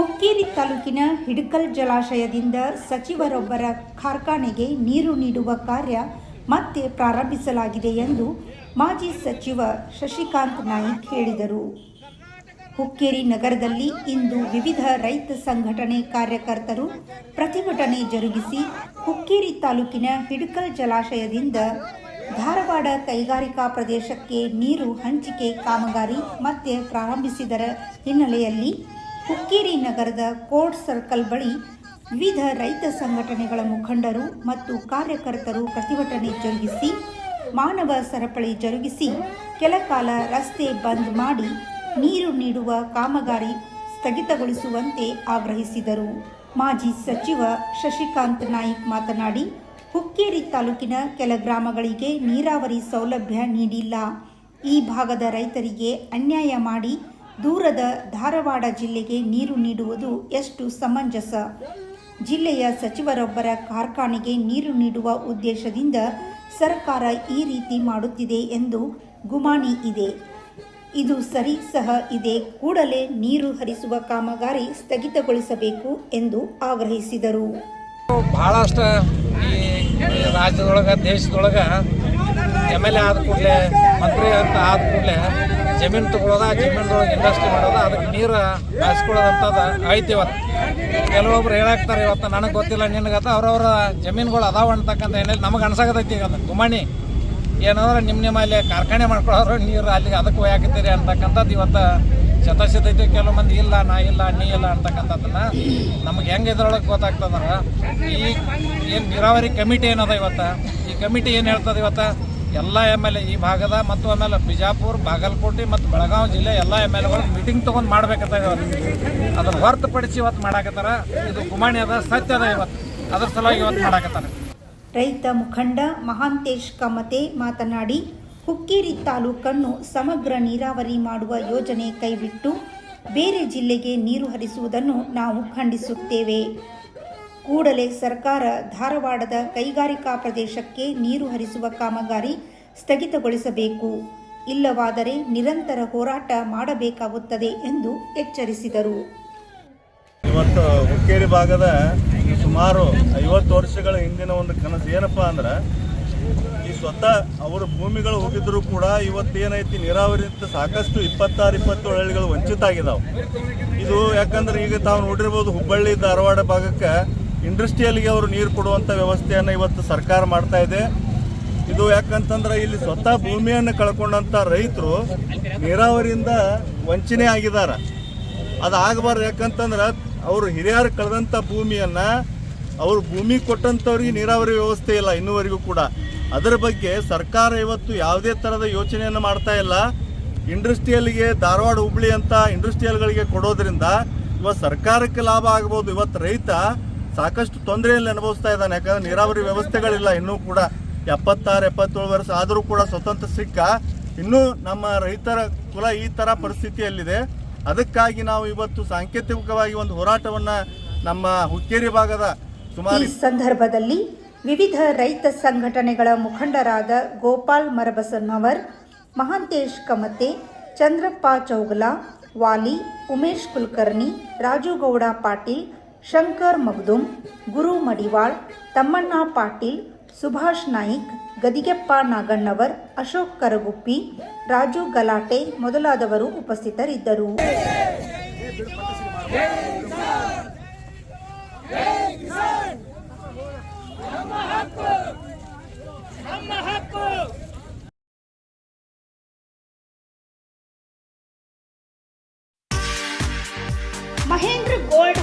ಹುಕ್ಕೇರಿ ತಾಲೂಕಿನ ಹಿಡಕಲ್ ಜಲಾಶಯದಿಂದ ಸಚಿವರೊಬ್ಬರ ಕಾರ್ಖಾನೆಗೆ ನೀರು ನೀಡುವ ಕಾರ್ಯ ಮತ್ತೆ ಪ್ರಾರಂಭಿಸಲಾಗಿದೆ ಎಂದು ಮಾಜಿ ಸಚಿವ ಶಶಿಕಾಂತ್ ನಾಯಕ್ ಹೇಳಿದರು. ಹುಕ್ಕೇರಿ ನಗರದಲ್ಲಿ ಇಂದು ವಿವಿಧ ರೈತ ಸಂಘಟನೆ ಕಾರ್ಯಕರ್ತರು ಪ್ರತಿಭಟನೆ ಜರುಗಿಸಿ ಹುಕ್ಕೇರಿ ತಾಲೂಕಿನ ಹಿಡಕಲ್ ಜಲಾಶಯದಿಂದ ಧಾರವಾಡ ಕೈಗಾರಿಕಾ ಪ್ರದೇಶಕ್ಕೆ ನೀರು ಹಂಚಿಕೆ ಕಾಮಗಾರಿ ಮತ್ತೆ ಪ್ರಾರಂಭಿಸಿದರ ಹಿನ್ನೆಲೆಯಲ್ಲಿ ಹುಕ್ಕೇರಿ ನಗರದ ಕೋರ್ಟ್ ಸರ್ಕಲ್ ಬಳಿ ವಿವಿಧ ರೈತ ಸಂಘಟನೆಗಳ ಮುಖಂಡರು ಮತ್ತು ಕಾರ್ಯಕರ್ತರು ಪ್ರತಿಭಟನೆ ಜರುಗಿಸಿ, ಮಾನವ ಸರಪಳಿ ಜರುಗಿಸಿ ಕೆಲಕಾಲ ರಸ್ತೆ ಬಂದ್ ಮಾಡಿ ನೀರು ನೀಡುವ ಕಾಮಗಾರಿ ಸ್ಥಗಿತಗೊಳಿಸುವಂತೆ ಆಗ್ರಹಿಸಿದರು. ಮಾಜಿ ಸಚಿವ ಶಶಿಕಾಂತ್ ನಾಯ್ಕ್ ಮಾತನಾಡಿ, ಹುಕ್ಕೇರಿ ತಾಲೂಕಿನ ಕೆಲ ಗ್ರಾಮಗಳಿಗೆ ನೀರಾವರಿ ಸೌಲಭ್ಯ ನೀಡಿಲ್ಲ. ಈ ಭಾಗದ ರೈತರಿಗೆ ಅನ್ಯಾಯ ಮಾಡಿ ದೂರದ ಧಾರವಾಡ ಜಿಲ್ಲೆಗೆ ನೀರು ನೀಡುವುದು ಎಷ್ಟು ಸಮಂಜಸ? ಜಿಲ್ಲೆಯ ಸಚಿವರೊಬ್ಬರ ಕಾರ್ಖಾನೆಗೆ ನೀರು ನೀಡುವ ಉದ್ದೇಶದಿಂದ ಸರ್ಕಾರ ಈ ರೀತಿ ಮಾಡುತ್ತಿದೆ ಎಂದು ಗುಮಾನಿ ಇದೆ. ಇದು ಸರಿ ಸಹ ಇದೆ. ಕೂಡಲೇ ನೀರು ಹರಿಸುವ ಕಾಮಗಾರಿ ಸ್ಥಗಿತಗೊಳಿಸಬೇಕು ಎಂದು ಆಗ್ರಹಿಸಿದರು. ಬಹಳಷ್ಟು ಈ ರಾಜ್ಯದೊಳಗೆ, ದೇಶದೊಳಗೆ ಎಲ್ ಎ ಆದ ಕೂಡಲೇ, ಮಂತ್ರಿ ಅಂತ ಆದ ಕೂಡಲೇ ಜಮೀನು ತಗೊಳ್ಳೋದ ಜಮೀನದೊಳಗೆ ಇಂಡಸ್ಟ್ರಿ ಮಾಡೋದ, ಅದಕ್ಕೆ ನೀರು ಹಾಯಿಸ್ಕೊಳ್ಳೋದಂಥದ್ದು ಐತಿ ಇವತ್ತು. ಕೆಲವೊಬ್ರು ಹೇಳಾಕ್ತಾರೆ ಇವತ್ತು, ನನಗೆ ಗೊತ್ತಿಲ್ಲ ನಿನಗತ್ತ ಅವ್ರವ್ರ ಜಮೀನುಗಳು ಅದಾವ ಅಂತಕ್ಕಂಥ ಏನಿಲ್ಲ ನಮಗೆ ಅನ್ಸಾಕತೈತಿ ಈಗ ಅದು. ಗುಮಾಣಿ ಏನಂದ್ರೆ ನಿಮ್ಮ ನಿಮ್ಮ ಅಲ್ಲಿ ಕಾರ್ಖಾನೆ ಮಾಡ್ಕೊಳ್ಳೋರು, ನೀರು ಅಲ್ಲಿಗೆ ಅದಕ್ಕೆ ಒಯ್ಯಾಕತ್ತೀರಿ ಅಂತಕ್ಕಂಥದ್ದು ಇವತ್ತು ಶತಸಿದ್ಧೈತಿ ಕೆಲವು ಮಂದಿ ಇಲ್ಲ, ನಾ ಇಲ್ಲ, ನೀ ಇಲ್ಲ ಅಂತಕ್ಕಂಥದ್ದನ್ನ ನಮಗೆ ಹೆಂಗೆ ಇದ್ರೊಳಗೆ ಗೊತ್ತಾಗ್ತದಂದ್ರೆ ಈ ಏನು ನೀರಾವರಿ ಕಮಿಟಿ ಏನದ ಇವತ್ತು? ಈ ಕಮಿಟಿ ಏನು ಹೇಳ್ತದೆ ಇವತ್ತು? ಎಲ್ಲ ಎಂ ಎಲ್ ಎ ಈ ಭಾಗದ ಮತ್ತು ಆಮೇಲೆ ಬಿಜಾಪುರ, ಬಾಗಲಕೋಟೆ ಮತ್ತು ಬೆಳಗಾವಿ ಜಿಲ್ಲೆ ಎಲ್ಲ ಎಂ ಎಲ್ ಎಗಳು ಮೀಟಿಂಗ್ ತೊಗೊಂಡು ಮಾಡ್ಬೇಕಂತ ಅದನ್ನು ಹೊರತುಪಡಿಸಿ ಇವತ್ತು ಮಾಡಾಕತ್ತಾರ. ಇದು ಗುಮಾಣಿ ಅದ, ಸತ್ಯ ಅದ ಇವತ್ತು. ಅದ್ರ ಸಲುವಾಗಿ ಇವತ್ತು ಮಾಡಾಕತ್ತಾರ. ರೈತ ಮುಖಂಡ ಮಹಾಂತೇಶ್ ಕಮತೆ ಮಾತನಾಡಿ, ಹುಕ್ಕೇರಿ ತಾಲೂಕನ್ನು ಸಮಗ್ರ ನೀರಾವರಿ ಮಾಡುವ ಯೋಜನೆ ಕೈಬಿಟ್ಟು ಬೇರೆ ಜಿಲ್ಲೆಗೆ ನೀರು ಹರಿಸುವುದನ್ನು ನಾವು ಖಂಡಿಸುತ್ತೇವೆ. ಕೂಡಲೇ ಸರ್ಕಾರ ಧಾರವಾಡದ ಕೈಗಾರಿಕಾ ಪ್ರದೇಶಕ್ಕೆ ನೀರು ಹರಿಸುವ ಕಾಮಗಾರಿ ಸ್ಥಗಿತಗೊಳಿಸಬೇಕು. ಇಲ್ಲವಾದರೆ ನಿರಂತರ ಹೋರಾಟ ಮಾಡಬೇಕಾಗುತ್ತದೆ ಎಂದು ಎಚ್ಚರಿಸಿದರು. ಇವತ್ತು ಹುಕ್ಕೇರಿ ಭಾಗದ ಸುಮಾರು ಐವತ್ತು ವರ್ಷಗಳ ಹಿಂದಿನ ಒಂದು ಕನಸು ಏನಪ್ಪ ಅಂದ್ರೆ, ಈ ಸ್ವತಃ ಅವರ ಭೂಮಿಗಳು ಹೋಗಿದ್ರು ಕೂಡ ಇವತ್ತು ಇವತ್ತೇನೈತಿ ನೀರಾವರಿಯಿಂದ ಸಾಕಷ್ಟು ಇಪ್ಪತ್ತಾರು, ಇಪ್ಪತ್ತೇಳು ಹಳ್ಳಿಗಳು ವಂಚಿತ ಆಗಿದಾವೆ ಇದು ಯಾಕಂದ್ರೆ ಈಗ ತಾವು ನೋಡಿರ್ಬೋದು ಹುಬ್ಬಳ್ಳಿ, ಧಾರವಾಡ ಭಾಗಕ್ಕೆ ಇಂಡಸ್ಟ್ರಿಯಲ್ಗೆ ಅವರು ನೀರು ಕೊಡುವಂಥ ವ್ಯವಸ್ಥೆಯನ್ನು ಇವತ್ತು ಸರ್ಕಾರ ಮಾಡ್ತಾ ಇದೆ. ಇದು ಯಾಕಂತಂದ್ರೆ ಇಲ್ಲಿ ಸ್ವತಃ ಭೂಮಿಯನ್ನು ಕಳ್ಕೊಂಡಂಥ ರೈತರು ನೀರಾವರಿಯಿಂದ ವಂಚನೆ ಆಗಿದ್ದಾರೆ. ಅದು ಆಗಬಾರ್ದು ಯಾಕಂತಂದ್ರೆ ಅವರು ಹಿರಿಯರು ಕಳೆದಂಥ ಭೂಮಿಯನ್ನು ಅವರು ಭೂಮಿ ಕೊಟ್ಟಂಥವ್ರಿಗೆ ನೀರಾವರಿ ವ್ಯವಸ್ಥೆ ಇಲ್ಲ ಇನ್ನುವರೆಗೂ ಕೂಡ. ಅದರ ಬಗ್ಗೆ ಸರ್ಕಾರ ಇವತ್ತು ಯಾವುದೇ ಥರದ ಯೋಚನೆಯನ್ನು ಮಾಡ್ತಾ ಇಲ್ಲ. ಇಂಡಸ್ಟ್ರಿಯಲ್ಗೆ ಧಾರವಾಡ ಹುಬ್ಳಿ ಅಂತ ಇಂಡಸ್ಟ್ರಿಯಲ್ಗಳಿಗೆ ಕೊಡೋದ್ರಿಂದ ಇವತ್ತು ಸರ್ಕಾರಕ್ಕೆ ಲಾಭ ಆಗ್ಬೋದು. ಇವತ್ತು ರೈತ ಸಾಕಷ್ಟು ತೊಂದರೆಯಲ್ಲಿ ಅನುಭವಿಸ್ತಾ ಇದ್ದಾನೆ. ಯಾಕಂದ್ರೆ ನೀರಾವರಿ ವ್ಯವಸ್ಥೆಗಳಿಲ್ಲ. ಇನ್ನೂ ಕೂಡ ಎಪ್ಪತ್ತಾರು, ಎಪ್ಪತ್ತೇಳು ವರ್ಷ ಆದರೂ ಕೂಡ ಸ್ವತಂತ್ರ ಸಿಕ್ಕ. ಇನ್ನೂ ನಮ್ಮ ರೈತರ ಕುಲ ಈ ಥರ ಪರಿಸ್ಥಿತಿಯಲ್ಲಿದೆ. ಅದಕ್ಕಾಗಿ ನಾವು ಇವತ್ತು ಸಾಂಕೇತಿಕವಾಗಿ ಒಂದು ಹೋರಾಟವನ್ನು ನಮ್ಮ ಹುಕ್ಕೇರಿ ಭಾಗದ ಸುಮಾರು ಸಂದರ್ಭದಲ್ಲಿ ವಿವಿಧ ರೈತ ಸಂಘಟನೆಗಳ ಮುಖಂಡರಾದ ಗೋಪಾಲ್ ಮರಬಸನ್ನವರ್ ಮಹಾಂತೇಶ್ ಕಮತೆ, ಚಂದ್ರಪ್ಪ ಚೌಗಲಾ, ವಾಲಿ, ಉಮೇಶ್ ಕುಲಕರ್ಣಿ, ರಾಜುಗೌಡ ಪಾಟೀಲ್ ಶಂಕರ್ ಮಗ್ದುಮ್, ಗುರು ಮಡಿವಾಳ್, ತಮ್ಮಣ್ಣ ಪಾಟೀಲ್, ಸುಭಾಷ್ ನಾಯ್ಕ್, ಗದಿಗೆಪ್ಪ ನಾಗಣ್ಣವರ್, ಅಶೋಕ್ ಕರಗುಪ್ಪಿ, ರಾಜು ಗಲಾಟೆ ಮೊದಲಾದವರು ಉಪಸ್ಥಿತರಿದ್ದರು. ಮಹೇಂದ್ರ ಗೋಲ್ಡ್